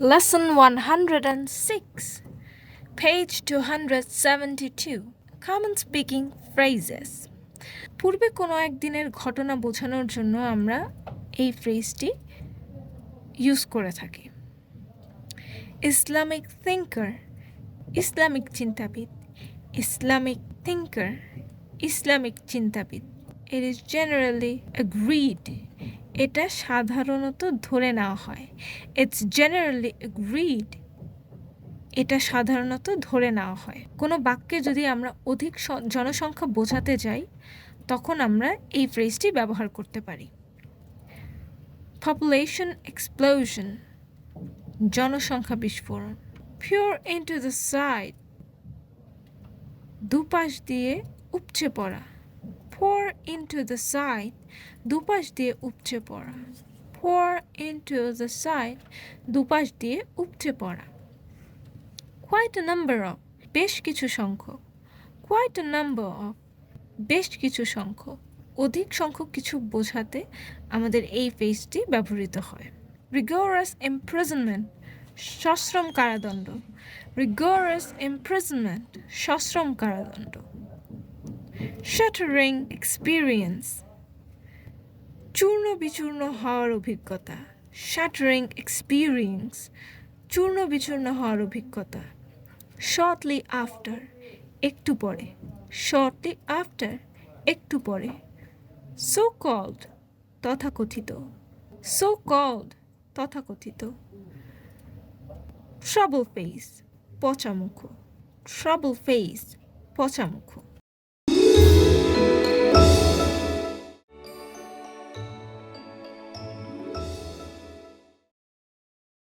Lesson 106, page 272. Common speaking phrases. পূর্বে কোনো একদিনের ঘটনা বোঝানোর জন্য আমরা এই ফ্রেজটি ইউজ করে থাকি ইসলামিক থিঙ্কার ইসলামিক চিন্তাবিদ ইসলামিক থিঙ্কার ইসলামিক চিন্তাবিদ ইট ইজ জেনারেলি অ্যাগ্রিড এটা সাধারণত ধরে নেওয়া হয়। ইটস জেনারেলি অ্যাগ্রিড এটা সাধারণত ধরে নেওয়া হয়। কোনো বাক্যে যদি আমরা অধিক জনসংখ্যা বোঝাতে যাই, তখন আমরা এই ফ্রেজটি ব্যবহার করতে পারি। পপুলেশন এক্সপ্লোশন জনসংখ্যা বিস্ফোরণ। পিওর ইনটু দ্য সাইড দুপাশ দিয়ে উপচে পড়া। Pour into the side দুপাশ দিয়ে উপচে পড়া pour into the side দুপাশ দিয়ে উপচে পড়া quite a number of বেশ কিছু সংখ্যক quite a number of বেশ কিছু সংখ্যক অধিক সংখ্যক কিছু বোঝাতে আমাদের এই ফেসটি ব্যবহৃত হয় rigorous imprisonment সশ্রম কারাদণ্ড rigorous imprisonment সশ্রম কারাদণ্ড শাটারিং এক্সপিরিয়েন্স চূর্ণ বিচূর্ণ হওয়ার অভিজ্ঞতা শাটারিং এক্সপিরিয়েন্স চূর্ণ বিচূর্ণ হওয়ার অভিজ্ঞতা। শর্টলি আফটার একটু পরে। শর্টলি আফটার একটু পরে। সো কল্ড তথাকথিত। সো কল্ড তথাকথিত। ট্রাবল ফেস পচামুখ। Trouble face পচামুখ।